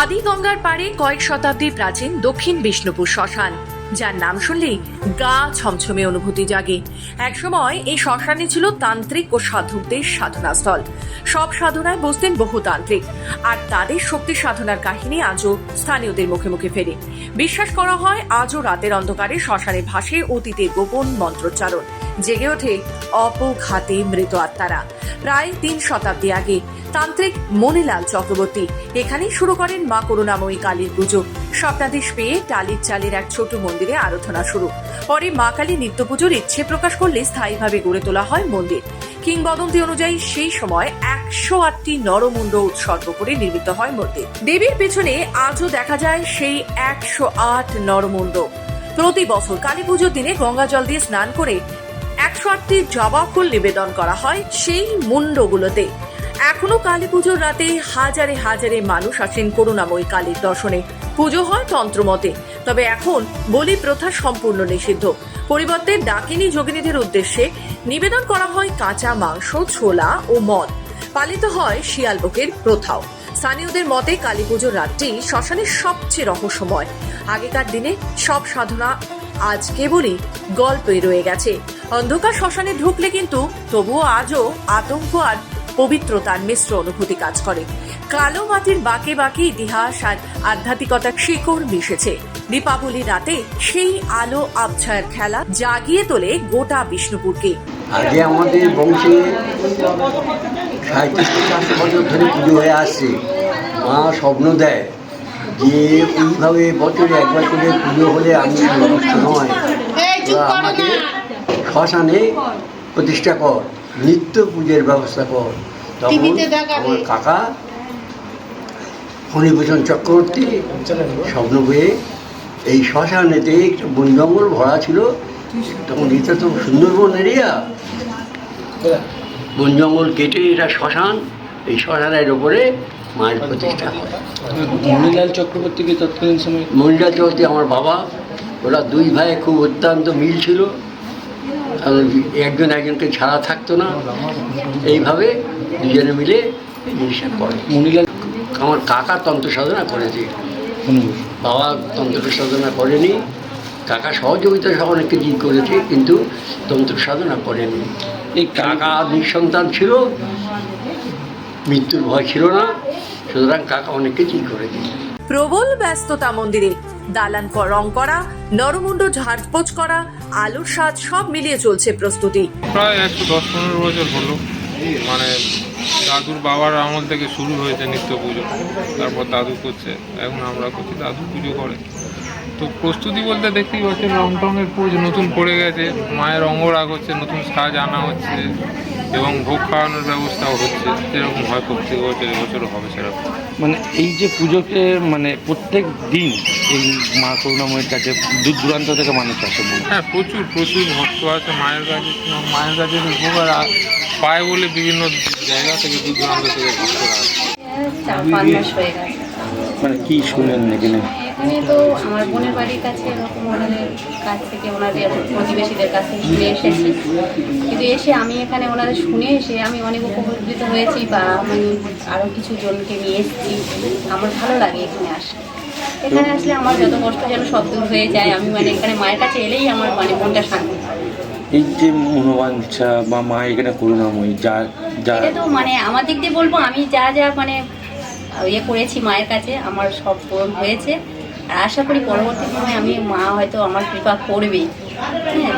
আদি গঙ্গার পাড়ে কয়েক শতাব্দী প্রাচীন দক্ষিণ বিষ্ণুপুর শ্মশান, যার নাম শুনলেই গা ছমছমে অনুভূতি জাগে। একসময় এই শ্মশানে ছিল তান্ত্রিক ও সাধকদের সাধনাস্থল। সব সাধনায় বসতেন বহু তান্ত্রিক, আর তাদের শক্তি সাধনার কাহিনী আজও স্থানীয়দের মুখে মুখে ফেরে। বিশ্বাস করা হয় আজও রাতের অন্ধকারে শ্মশানে ভাসে অতীতের গোপন মন্ত্রোচ্চারণ, জেগে ওঠে অপঘাতে মৃত আত্মারা। প্রায় তিন শতাব্দী আগে। তান্ত্রিক মনিলাল চক্রবর্তী এখানেই শুরু করেন মা করুণাময়ী কালীর পুজো। স্বপ্নাদেশ পেয়ে টালির চালের এক ছোট মন্দিরে আরাধনা শুরু। পরে মা কালী নিত্য পুজোর ইচ্ছে প্রকাশ করলে স্থায়ীভাবে গড়ে তোলা হয় মন্দির। কিংবদন্তি অনুযায়ী সেই সময় একশো আটটি নরমুণ্ড উৎসর্গ করে নির্মিত হয় মন্দির। দেবীর পেছনে আজও দেখা যায় সেই একশো আট নরমুণ্ড। প্রতি বছর কালী পুজোর দিনে গঙ্গা জল দিয়ে স্নান করে একশো আটটি জবা ফুল নিবেদন করা হয় সেই মুন্ডগুলোতে। এখনও কালী পুজোর রাতে হাজারে হাজারে মানুষ আসেন করুণাময়ী কালীর দর্শনে। পুজো হয় তন্ত্রমতে, তবে এখন বলি প্রথা সম্পূর্ণ নিষিদ্ধ। পরিবর্তে ডাকিনী যোগিনীদের উদ্দেশ্যে নিবেদন করা হয় কাঁচা মাংস, ছোলা ও মদ। পালিত হয় শিয়ালবকের প্রথাও। স্থানীয়দের মতে কালী পুজোর রাতটি শ্মশানের সবচেয়ে রহস্যময়। আগেকার দিনে সব সাধনা আজ কেবলই গল্পই রয়ে গেছে। অন্ধকার শ্মশানে ঢুকলে কিন্তু তবুও আজও আতঙ্ক আর পবিত্রতার মিশ্র অনুভূতি কাজ করে। কালো মাটির বাঁকে বাঁকে ইতিহাস আর আধ্যাত্মিকতার শিকড় মিশেছে। দীপাবলির রাতে সেই আলো আবছায়ার খেলা জাগিয়ে তোলে গোটা বিষ্ণুপুরকে। আগে আমাদের বংশে সাঁত্রিশ চারশো বছর ধরে পুজো হয়ে আসছে। মা স্বপ্ন দেয়। যে এইভাবে বছরে একবার করে পুজো হলে আমি নয়। আমাকে শ্মশানে প্রতিষ্ঠা কর নিত্য পুজোর ব্যবস্থা কর। তখন আমার কাকা ফণীভূষণ চক্রবর্তী স্বপ্ন পেয়ে এই শ্মশানেতে একটু বন জঙ্গল ভরা ছিল। তখন এটা তো সুন্দরবন এরিয়া বন জঙ্গল কেটে এটা শ্মশান। এই শ্মশানের ওপরে মায়ের প্রতিষ্ঠা হয়। মণিলাল চক্রবর্তীকে তৎকালীন সময় মনিরা চৌধুরী আমার বাবা ওরা দুই ভাই খুব অত্যন্ত মিল ছিল। আর একজন একজনকে ছাড়া থাকতো না। এইভাবে দুজনে মিলে এই জিনিসটা করে। মণিলাল আমার কাকা তন্ত্র সাধনা করেছে। বাবা তন্ত্র সাধনা করেনি। কাকা সহযোগিতা সহ অনেক কিছুই করেছে কিন্তু তন্ত্র সাধনা করেনি। এই কাকা নিঃসন্তান ছিল। মৃত্যুর ভয় ছিল না সুতরাং কাকা অনেক কিছুই দিল প্রবল ব্যস্ততা মন্দিরে দালান রং করা নরমুণ্ড ঝাড়পোচ করা আলুর স্বাদ সব মিলিয়ে চলছে প্রস্তুতি। প্রায় একশো দশ পনেরো বছর হলো মানে দাদুর বাবার আমল থেকে শুরু হয়েছে নিত্য পুজো। তারপর দাদু করছে। এখন আমরা করছি দাদু পুজো করে। তো প্রস্তুতি বলতে দেখতেই পাচ্ছেন রং টঙের পুজ নতুন পড়ে গেছে। মায়ের অঙ্গরাগ হচ্ছে নতুন সাজ আনা হচ্ছে এবং ভোগ খাওয়ানোর ব্যবস্থাও হচ্ছে। যেরকম হয় প্রত্যেক বছর এবছরও হবে সেরকম। মানে এই যে পুজোকে মানে প্রত্যেক দিন এই মা করুণাময়ের কাছে দূর দূরান্ত থেকে মানুষ আসে হ্যাঁ প্রচুর প্রচুর ভক্ত আছে মায়ের কাছে। মায়ের কাছে আ- পায় বলে বিভিন্ন জায়গা থেকে দূর দূরান্ত থেকে মানে কি শুনলেন এখানে? এখানে তো আমার বোনের বাড়ির কাছে এরকম ওনাদের কাছ থেকে ওনাদের প্রতিবেশীদের কাছ থেকে শুনে এসেছি। কিন্তু এসে আমি এখানে ওনাদের শুনে এসে আমি অনেক উপকৃত হয়েছি বা আমি আরও কিছু জনকে নিয়ে এসেছি। আমার ভালো লাগে এখানে আসলে এখানে আসলে আমার যত কষ্ট যেন সব দূর হয়ে যায়, আমি মানে এখানে মায়ের কাছে এলেই আমার মানে মনটা শান্তি এই যে মনোবাঞ্ছা বা মা এখানে করুণাময়ী, যা যা তো মানে আমার দিক দিয়ে বলব, আমি যা যা মানে ইয়ে করেছি মায়ের কাছে, আমার সব পূরণ হয়েছে। আর আশা করি পরবর্তী সময় আমি মা হয়তো আমার কৃপা করবে হ্যাঁ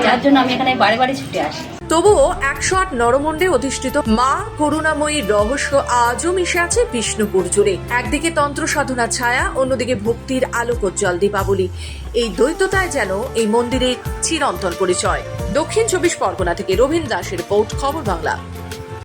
যার জন্য আমি এখানে বারে বারে ছুটে আসি। তবুও একশো আট নরমণ্ডে অধিষ্ঠিত মা করুণাময়ী রহস্য আজও মিশে আছে বিষ্ণুপুর জুড়ে। একদিকে তন্ত্র সাধনা ছায়া, অন্যদিকে ভক্তির আলোকোজ্জ্বল দীপাবলি। এই দ্বৈততায় যেন এই মন্দিরে চিরন্তন পরিচয়। দক্ষিণ চব্বিশ পরগনা থেকে রবীন্দ্র দাসের রিপোর্ট, খবর বাংলা।